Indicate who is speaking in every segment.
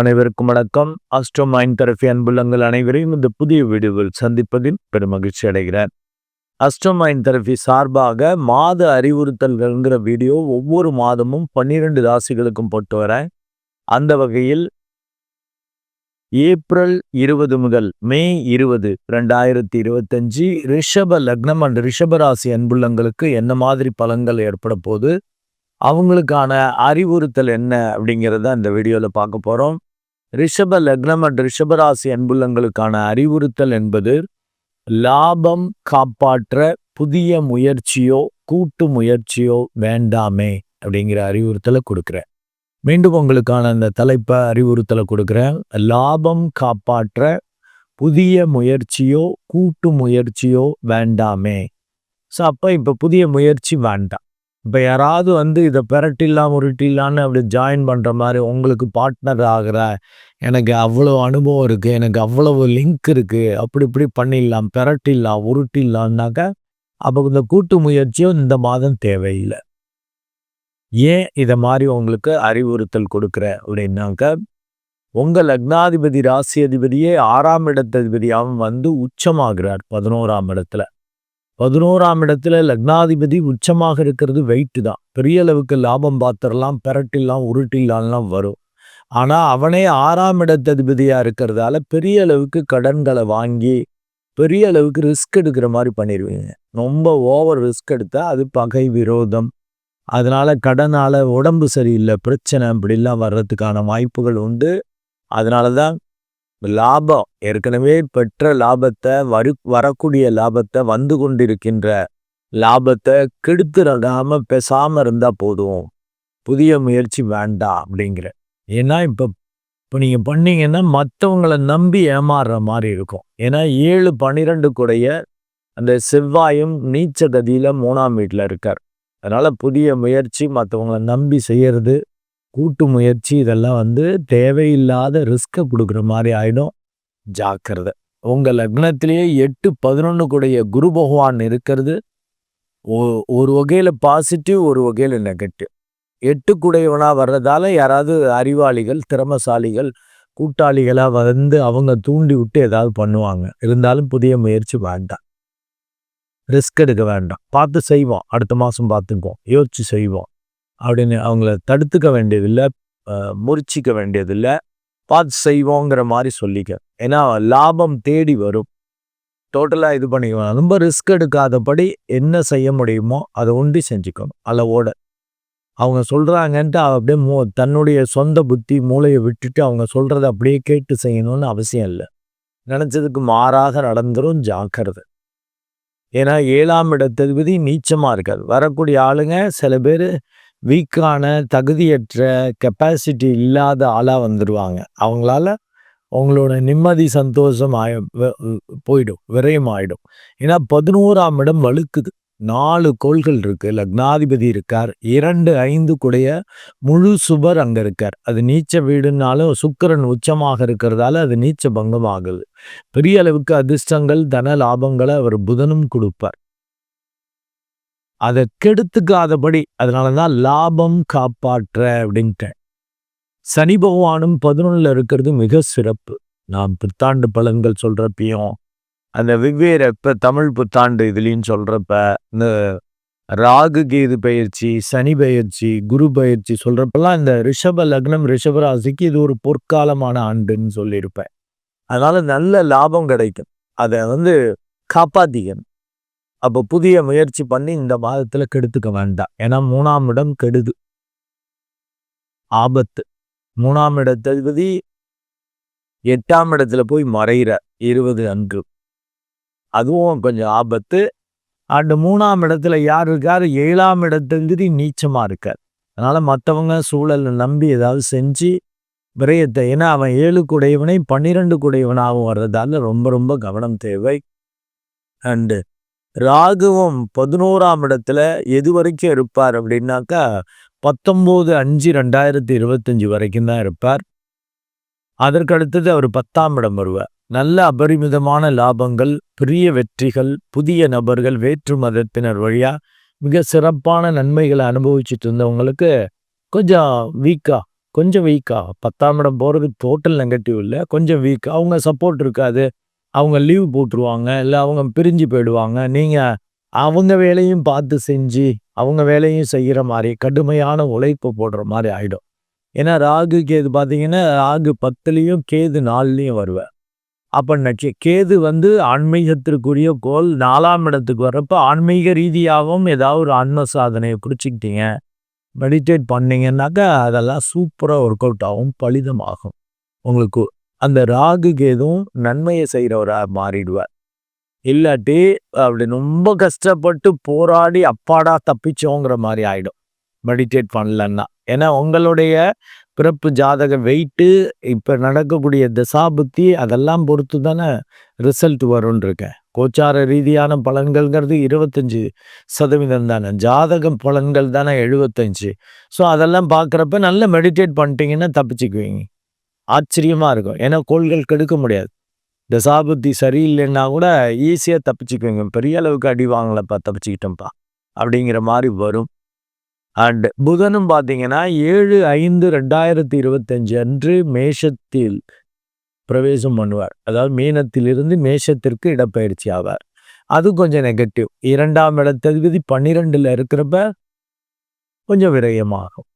Speaker 1: அனைவருக்கும் வணக்கம். அஸ்ட்ரோ மைன் தெரபி அன்புள்ளங்கள் அனைவரையும் இந்த புதிய வீடியோவில் சந்திப்பதில் பெரும் மகிழ்ச்சி அடைகிறேன். அஸ்ட்ரோ மைன் தெரபி சார்பாக மாத அறிவுறுத்தல்கள்ங்கிற வீடியோ ஒவ்வொரு மாதமும் பன்னிரெண்டு ராசிகளுக்கும் போட்டு வரேன். அந்த வகையில் ஏப்ரல் இருபது முதல் மே இருபது ரெண்டாயிரத்தி இருபத்தஞ்சி ரிஷப லக்னம் அண்ட் ரிஷப ராசி அன்புள்ளங்களுக்கு என்ன மாதிரி பலன்கள் ஏற்பட போகுது? அவங்களுக்கான அறிவுறுத்தல் என்ன அப்படிங்கிறத இந்த வீடியோவில் பார்க்க போகிறோம் ரிஷப லக்னம் அண்ட் ரிஷபராசி அன்புள்ளங்களுக்கான அறிவுறுத்தல் என்பது லாபம் காப்பாற்ற புதிய முயற்சியோ கூட்டு முயற்சியோ வேண்டாமே அப்படிங்கிற அறிவுறுத்தலை கொடுக்குறேன். மீண்டும் உங்களுக்கான அந்த தலைப்பை அறிவுறுத்தலை கொடுக்குறேன். லாபம் காப்பாற்ற புதிய முயற்சியோ கூட்டு முயற்சியோ வேண்டாமே. ஸோ அப்போ இப்போ புதிய முயற்சி வேண்டாம். இப்போ யாராவது வந்து இதை பெரட்டில்லாம் உருட்டில்லான்னு அப்படி ஜாயின் பண்ணுற மாதிரி உங்களுக்கு பார்ட்னர் ஆகிற எனக்கு அவ்வளோ அனுபவம் இருக்குது எனக்கு அவ்வளவு லிங்க் இருக்குது அப்படி இப்படி பண்ணிடலாம் பெரட்டிடலாம் உருட்டிடலான்னாக்க அப்போ இந்த கூட்டு முயற்சியும் இந்த மாதம் தேவையில்லை. ஏன் இதை மாதிரி உங்களுக்கு அறிவுறுத்தல் கொடுக்குற அப்படின்னாக்க உங்கள் லக்னாதிபதி ராசி அதிபதியே ஆறாம் இடத்ததிபதியாகவும் வந்து உச்சமாகிறார் பதினோராம் இடத்துல. பதினோராம் இடத்துல லக்னாதிபதி உச்சமாக இருக்கிறது வெயிட்டு தான். பெரிய அளவுக்கு லாபம் பார்த்துடலாம் பெரட்டிடலாம் உருட்டிடலாம்லாம் வரும். ஆனால் அவனே ஆறாம் இடத்ததிபதியாக இருக்கிறதால பெரிய அளவுக்கு கடன்களை வாங்கி பெரிய அளவுக்கு ரிஸ்க் எடுக்கிற மாதிரி பண்ணிடுவீங்க ரொம்ப ஓவர் ரிஸ்க் எடுத்தால் அது பகை விரோதம். அதனால் கடனால் உடம்பு சரியில்லை பிரச்சனை அப்படிலாம் வர்றதுக்கான வாய்ப்புகள் உண்டு. அதனால தான் லாபம். ஏற்கனவே பெற்ற லாபத்தை வரு வரக்கூடிய லாபத்தை வந்து கொண்டிருக்கின்ற லாபத்தை கெடுத்துடாம பேசாமல் இருந்தால் போதும். புதிய முயற்சி வேண்டாம் அப்படிங்கிற. ஏன்னா இப்போ இப்போ நீங்கள் பண்ணீங்கன்னா மற்றவங்களை நம்பி ஏமாறுற மாதிரி இருக்கும். ஏன்னா ஏழு பன்னிரெண்டு கூடைய அந்த செவ்வாயும் நீச்ச கதியில் மூணாம் வீட்டில் இருக்கார். அதனால் புதிய முயற்சி மற்றவங்களை நம்பி செய்கிறது கூட்டு முயற்சி இதெல்லாம் வந்து தேவையில்லாத ரிஸ்க்கை கொடுக்குற மாதிரி ஆகிடும் ஜாக்கிரதை. உங்கள் லக்னத்திலேயே எட்டு பதினொன்று கூடைய குரு பகவான் இருக்கிறது. ஒரு வகையில் பாசிட்டிவ் ஒரு வகையில் நெகட்டிவ் எட்டு குடையவனாக வர்றதால யாராவது அறிவாளிகள் திறமசாலிகள் கூட்டாளிகளாக வந்து அவங்க தூண்டி விட்டு ஏதாவது பண்ணுவாங்க. இருந்தாலும் புதிய முயற்சி வேண்டாம். ரிஸ்க் எடுக்க வேண்டாம். பார்த்து செய்வோம். அடுத்த மாதம் பார்த்துக்குவோம். யோசிச்சு செய்வோம். அப்படின்னு அவங்கள தடுத்துக்க வேண்டியதில்லை முறிச்சிக்க வேண்டியதில்லை. பார்த்து செய்வோங்கிற மாதிரி சொல்லிக்க. ஏன்னா லாபம் தேடி வரும். டோட்டலாக இது பண்ணிக்கணும் ரொம்ப ரிஸ்க் எடுக்காதபடி என்ன செய்ய முடியுமோ அதை உண்டி செஞ்சுக்கணும். அளவோட அவங்க சொல்கிறாங்கன்ட்டு அப்படியே மூ தன்னுடைய சொந்த புத்தி மூளையை விட்டுட்டு அவங்க சொல்கிறத அப்படியே கேட்டு செய்யணும்னு அவசியம் இல்லை. நினச்சதுக்கு மாறாக நடந்துரும் ஜாக்கிரதை. ஏன்னா ஏழாம் இடத்ததிபதி நீச்சமாக இருக்காது வரக்கூடிய ஆளுங்க சில பேர் வீக்கான தகுதியற்ற கெப்பாசிட்டி இல்லாத ஆளாக வந்துடுவாங்க அவங்களால அவங்களோட நிம்மதி சந்தோஷம் ஆய போயிடும் விரயம் ஆயிடும் ஏன்னா பதினோராம் இடம் வலுக்குது. நாலு கோள்கள் இருக்கு லக்னாதிபதி இருக்கார் இரண்டு ஐந்து கூடைய முழு சுபர் அங்கே இருக்கார். அது நீச்ச வீடுனாலும் சுக்கரன் உச்சமாக இருக்கிறதால அது நீச்ச பங்கம் ஆகுது பெரிய அளவுக்கு அதிர்ஷ்டங்கள் தன லாபங்களை அவர் புதனும் கொடுப்பார். அதை கெடுத்துக்காதபடி அதனால தான் லாபம் காப்பாற்ற அப்படின்ட்டேன். சனி பகவானும் பதினொன்றில் இருக்கிறது மிக சிறப்பு. நான் புத்தாண்டு பலன்கள் சொல்கிறப்பையும் அந்த வெவ்வேறு இப்போ தமிழ் புத்தாண்டு இதுலேயும் சொல்கிறப்ப இந்த ராகு கேது பயிற்சி சனி பயிற்சி குரு பயிற்சி சொல்கிறப்பெல்லாம் இந்த ரிஷப லக்னம் ரிஷபராசிக்கு இது ஒரு பொற்காலமான ஆண்டுன்னு சொல்லியிருப்பேன். அதனால் நல்ல லாபம் கிடைக்கும். அதை வந்து காப்பாற்றிக்கணும் அப்போ புதிய முயற்சி பண்ணி இந்த மாதத்தில் கெடுத்துக்க வேண்டாம் ஏன்னா மூணாம் இடம் கெடுது. ஆபத்து. மூணாம் இடத்ததிபதி எட்டாம் இடத்துல போய் மறைகிற இருபது அன்று. அதுவும் கொஞ்சம் ஆபத்து. அண்டு மூணாம் இடத்துல யார் இருக்கார்? ஏழாம் இடத்துங்கிறது நீச்சமாக இருக்கார். அதனால் மற்றவங்க சூழலை நம்பி ஏதாவது செஞ்சு விரயத்தை ஏன்னா அவன் ஏழு குடையவனை பன்னிரெண்டு குடையவனாகவும் வர்றதால ரொம்ப ரொம்ப கவனம் தேவை. அண்டு ராகுவும் பதினோராம் இடத்துல எது வரைக்கும் இருப்பார் அப்படின்னாக்கா பத்தொம்போது அஞ்சு ரெண்டாயிரத்தி இருபத்தஞ்சி வரைக்கும் தான் இருப்பார். அதற்கு அடுத்தது அவர் பத்தாம் இடம் வருவார். நல்ல அபரிமிதமான லாபங்கள் பெரிய வெற்றிகள் புதிய நபர்கள் வேற்று மதத்தினர் வழியாக மிக சிறப்பான நன்மைகளை அனுபவிச்சுட்டு இருந்தவங்களுக்கு கொஞ்சம் வீக்காக கொஞ்சம் வீக்கா பத்தாம் இடம் போகிறது டோட்டல் நெகட்டிவ் இல்லை கொஞ்சம் வீக் அவங்க சப்போர்ட் இருக்காது. அவங்க லீவ் போட்டுருவாங்க இல்லை அவங்க பிரிஞ்சு போயிடுவாங்க. நீங்கள் அவங்க வேலையும் பார்த்து செஞ்சு அவங்க வேலையும் செய்கிற மாதிரி கடுமையான உழைப்பு போடுற மாதிரி ஆகிடும் ஏன்னா ராகு கேது பார்த்தீங்கன்னா ராகு பத்துலேயும் கேது நாலுலேயும் வருவேன் அப்போ நட்சி கேது வந்து ஆன்மீகத்திற்குரிய கோல் நாலாம் இடத்துக்கு வர்றப்போ ஆன்மீக ரீதியாகவும் ஏதாவது ஒரு ஆன்ம சாதனையை குறிச்சிக்கிட்டீங்க மெடிடேட் பண்ணிங்கன்னாக்கா அதெல்லாம் சூப்பராக ஒர்க் அவுட் ஆகும் பலிதமாகும். உங்களுக்கு அந்த ராகு கேதும் நன்மையை செய்கிறவராக மாறிடுவார். இல்லாட்டி அப்படி ரொம்ப கஷ்டப்பட்டு போராடி அப்பாடா தப்பிச்சோங்கிற மாதிரி ஆகிடும் மெடிடேட் பண்ணலன்னா. ஏன்னா உங்களுடைய பிறப்பு ஜாதக வெயிட்டு இப்போ நடக்கக்கூடிய தசாபுத்தி அதெல்லாம் பொறுத்து தானே ரிசல்ட் வரும்னு இருக்கேன் கோச்சார ரீதியான பலன்கள்ங்கிறது இருபத்தஞ்சி சதவீதம் தானே. ஜாதக பலன்கள் தானே எழுபத்தஞ்சு. ஸோ அதெல்லாம் பார்க்குறப்ப நல்லா மெடிடேட் பண்ணிட்டீங்கன்னா தப்பிச்சுக்குவீங்க. ஆச்சரியமாக இருக்கும். ஏன்னா கோள்கள் கெடுக்க முடியாது. தசாபுத்தி சரியில்லைன்னா கூட ஈஸியாக தப்பிச்சுக்குவீங்க. பெரிய அளவுக்கு அடி வாங்கலப்பா தப்பிச்சுக்கிட்டோம்ப்பா அப்படிங்கிற மாதிரி வரும். அண்ட் புதனும் பார்த்தீங்கன்னா ஏழு ஐந்து ரெண்டாயிரத்தி இருபத்தஞ்சு அன்று மேஷத்தில் பிரவேசம் பண்ணுவார். அதாவது மீனத்திலிருந்து மேஷத்திற்கு இடப்பயிற்சி ஆவார். அது கொஞ்சம் நெகட்டிவ் இரண்டாம் இடத்ததிபதி பன்னிரெண்டில் இருக்கிறப்ப கொஞ்சம் விரயமாகும்.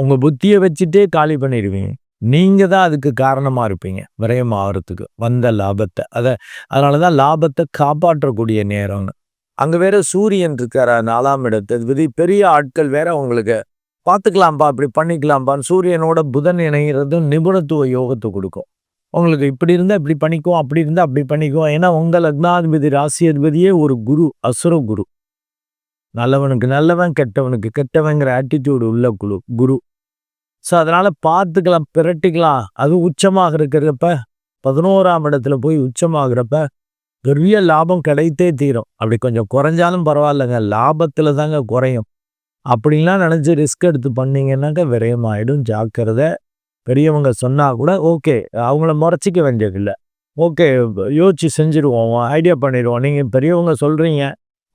Speaker 1: உங்கள் புத்தியை வச்சுட்டே காலி பண்ணிடுவீங்க. நீங்கள் தான் அதுக்கு காரணமாக இருப்பீங்க. விரயம் ஆகிறதுக்கு வந்த லாபத்தை. அதை அதனாலதான் லாபத்தை காப்பாற்றக்கூடிய நேரம்னு அங்கே. வேற சூரியன் இருக்கிற நாலாம் இடத்து. பெரிய ஆட்கள் வேற உங்களுக்கு பார்த்துக்கலாம்ப்பா அப்படி பண்ணிக்கலாம்ப்பான்னு சூரியனோட புதன் இணைகிறதும் நிபுணத்துவ யோகத்தை கொடுக்கும். உங்களுக்கு இப்படி இருந்தால் இப்படி பண்ணிக்குவோம் அப்படி இருந்தால் அப்படி பண்ணிக்குவோம் ஏன்னா உங்கள் லக்னாதிபதி ராசி அதிபதியே ஒரு குரு அசுர குரு. நல்லவனுக்கு நல்லவன் கெட்டவனுக்கு கெட்டவங்கிற ஆட்டிடியூடு உள்ள குழு குரு. ஸோ அதனால் பார்த்துக்கலாம் பிரட்டிக்கலாம். அது உச்சமாக இருக்கிறப்ப பதினோராம் இடத்துல போய் உச்சமாகிறப்ப பெரிய லாபம் கிடைத்தே தீரும். அப்படி கொஞ்சம் குறைஞ்சாலும் பரவாயில்லைங்க. லாபத்தில் தாங்க குறையும். அப்படின்லாம் நினச்சி ரிஸ்க் எடுத்து பண்ணிங்கன்னாக்க விரயமாயிடும். ஜாக்கிரதை. பெரியவங்க சொன்னால் கூட ஓகே அவங்கள முறைச்சிக்க வேண்டியதில்லை. ஓகே யோசிச்சு செஞ்சுருவோம். ஐடியா பண்ணிடுவோம் நீங்கள் பெரியவங்க சொல்கிறீங்க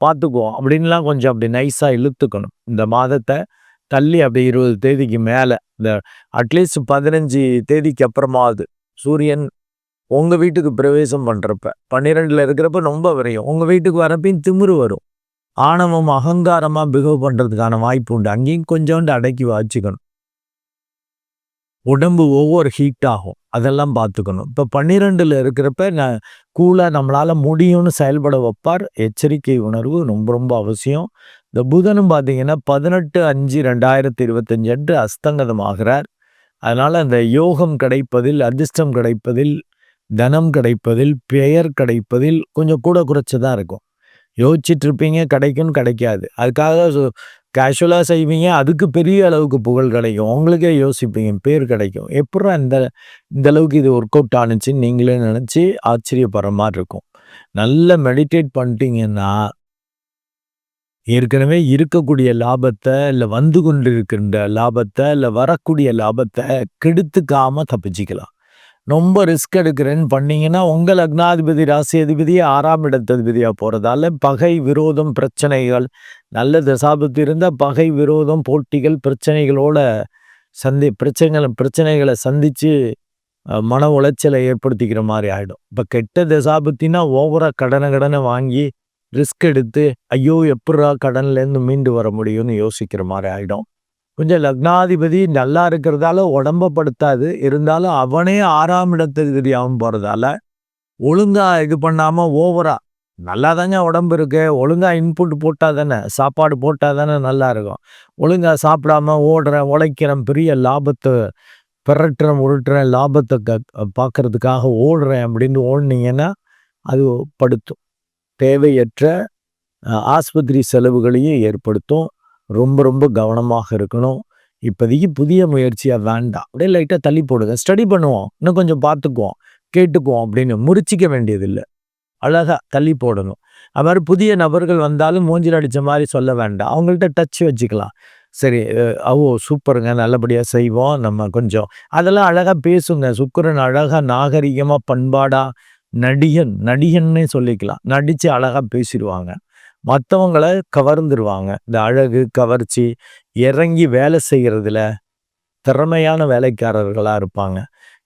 Speaker 1: பார்த்துக்குவோம். அப்படின்லாம் கொஞ்சம் அப்படி நைஸாக இழுத்துக்கணும். இந்த மாதத்தை தள்ளி அப்படி இருபது தேதிக்கு மேலே. இந்த அட்லீஸ்ட் பதினஞ்சு தேதிக்கு அப்புறமாவது சூரியன் உங்கள் வீட்டுக்கு பிரவேசம் பண்ணுறப்ப பன்னிரெண்டில் இருக்கிறப்ப ரொம்ப விரையும். உங்கள் வீட்டுக்கு வரப்பையும் திமிரு வரும். ஆணவம் அகங்காரமாக பிகவ் பண்ணுறதுக்கான வாய்ப்பு உண்டு. அங்கேயும் கொஞ்சோண்டு அடக்கி வச்சுக்கணும். உடம்பு ஒவ்வொரு ஹீட் ஆகும். அதெல்லாம் பார்த்துக்கணும். இப்போ பன்னிரெண்டில் இருக்கிறப்ப நான் கூலாக நம்மளால் முடியும்னு செயல்பட வைப்பார். எச்சரிக்கை உணர்வு ரொம்ப ரொம்ப அவசியம். இந்த புதனும் பார்த்தீங்கன்னா பதினெட்டு அஞ்சு ரெண்டாயிரத்தி இருபத்தஞ்சு அன்று அஸ்தங்கதமாகிறார் அதனால் அந்த யோகம் கிடைப்பதில் அதிர்ஷ்டம் கிடைப்பதில் தனம் கிடைப்பதில் பெயர் கிடைப்பதில் கொஞ்சம் கூட குறைச்சி தான் இருக்கும். யோசிச்சுட்டு இருப்பீங்க கிடைக்கும் கிடைக்காது. அதுக்காக கேஷுவலாக செய்வீங்க அதுக்கு பெரிய அளவுக்கு புகழ் கிடைக்கும். உங்களுக்கே யோசிப்பீங்க பேர் கிடைக்கும். எப்படா இந்த இந்த அளவுக்கு இது ஒர்க் அவுட் ஆணுச்சுன்னு நீங்களே நினச்சி ஆச்சரியப்படுற மாதிரி இருக்கும். நல்லா மெடிடேட் பண்ணிட்டீங்கன்னா ஏற்கனவே இருக்கக்கூடிய லாபத்தை இல்லை வந்து கொண்டு இருக்கின்ற லாபத்தை இல்லை வரக்கூடிய லாபத்தை கெடுத்துக்காமல் தப்பிச்சிக்கலாம். ரொம்ப ரிஸ்க் எடுக்கிறேன்னு பண்ணீங்கன்னா உங்கள் லக்னாதிபதி ராசி அதிபதி ஆறாம் இடத்ததிபதியாக போகிறதால பகை விரோதம் பிரச்சனைகள் நல்ல தசாபத்து இருந்தால் பகை விரோதம் போட்டிகள் பிரச்சனைகளோட சந்தி பிரச்சனைகளை பிரச்சனைகளை சந்தித்து மன உளைச்சலை ஏற்படுத்திக்கிற மாதிரி ஆகிடும் இப்போ கெட்ட தசாபத்தினா ஓவராக கடனை கடனை வாங்கி ரிஸ்க் எடுத்து ஐயோ எப்படா கடன்லேருந்து மீண்டு வர முடியும்னு யோசிக்கிற மாதிரி ஆகிடும் கொஞ்சம் லக்னாதிபதி நல்லா இருக்கிறதால உடம்ப படுத்தாது. இருந்தாலும் அவனே ஆறாம் இடத்துக்கு போகிறதால ஒழுங்காக இது பண்ணாமல் ஓவரா நல்லா தாங்க உடம்பு இருக்கு. ஒழுங்கா இன்புட் போட்டால் தானே சாப்பாடு போட்டால் தானே நல்லா இருக்கும். ஒழுங்கா சாப்பிடாம ஓடுறேன் உழைக்கிறேன் பெரிய லாபத்தை பிறட்டுறேன் உருட்டுறேன் லாபத்தை க பார்க்கறதுக்காக ஓடுறேன் அப்படின்னு ஓடினீங்கன்னா அது படுத்தும். தேவையற்ற ஆஸ்பத்திரி செலவுகளையும் ஏற்படுத்தும். ரொம்ப ரொம்ப கவனமாக இருக்கணும். இப்போதைக்கு புதிய முயற்சியாக வேண்டாம். அப்படியே லைட்டாக தள்ளி போடுங்க. ஸ்டடி பண்ணுவோம். இன்னும் கொஞ்சம் பார்த்துக்குவோம். கேட்டுக்குவோம் அப்படின்னு முறிச்சிக்க வேண்டியதில்லை. அழகாக தள்ளி போடணும். அது மாதிரி புதிய நபர்கள் வந்தாலும் மூஞ்சில் அடித்த மாதிரி சொல்ல வேண்டாம். அவங்கள்ட்ட டச் வச்சுக்கலாம். சரி ஓ சூப்பருங்க. நல்லபடியாக செய்வோம். நம்ம கொஞ்சம் அதெல்லாம் அழகாக பேசுங்க. சுக்கரன் அழகாக நாகரிகமாக பண்பாடாக நடிகன் நடிகன்னே சொல்லிக்கலாம். நடித்து அழகாக பேசிடுவாங்க. மற்றவங்கள கவர்ந்துருவாங்க. இந்த அழகு கவர்ச்சி இறங்கி வேலை செய்கிறதுல திறமையான வேலைக்காரர்களாக இருப்பாங்க.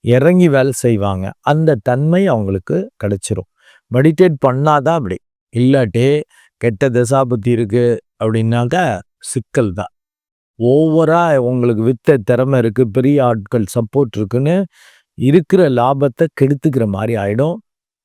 Speaker 1: இறங்கி வேலை செய்வாங்க. அந்த தன்மை அவங்களுக்கு கிடைச்சிரும். மெடிடேட் பண்ணாதான் அப்படி. இல்லாட்டி கெட்ட தசாபுத்தி இருக்குது அப்படின்னாக்கா சிக்கல் தான். ஓவராக உங்களுக்கு வித்த திறமை இருக்குது பெரிய ஆட்கள் சப்போர்ட் இருக்குன்னு இருக்கிற லாபத்தை கெடுத்துக்கிற மாதிரி ஆகிடும்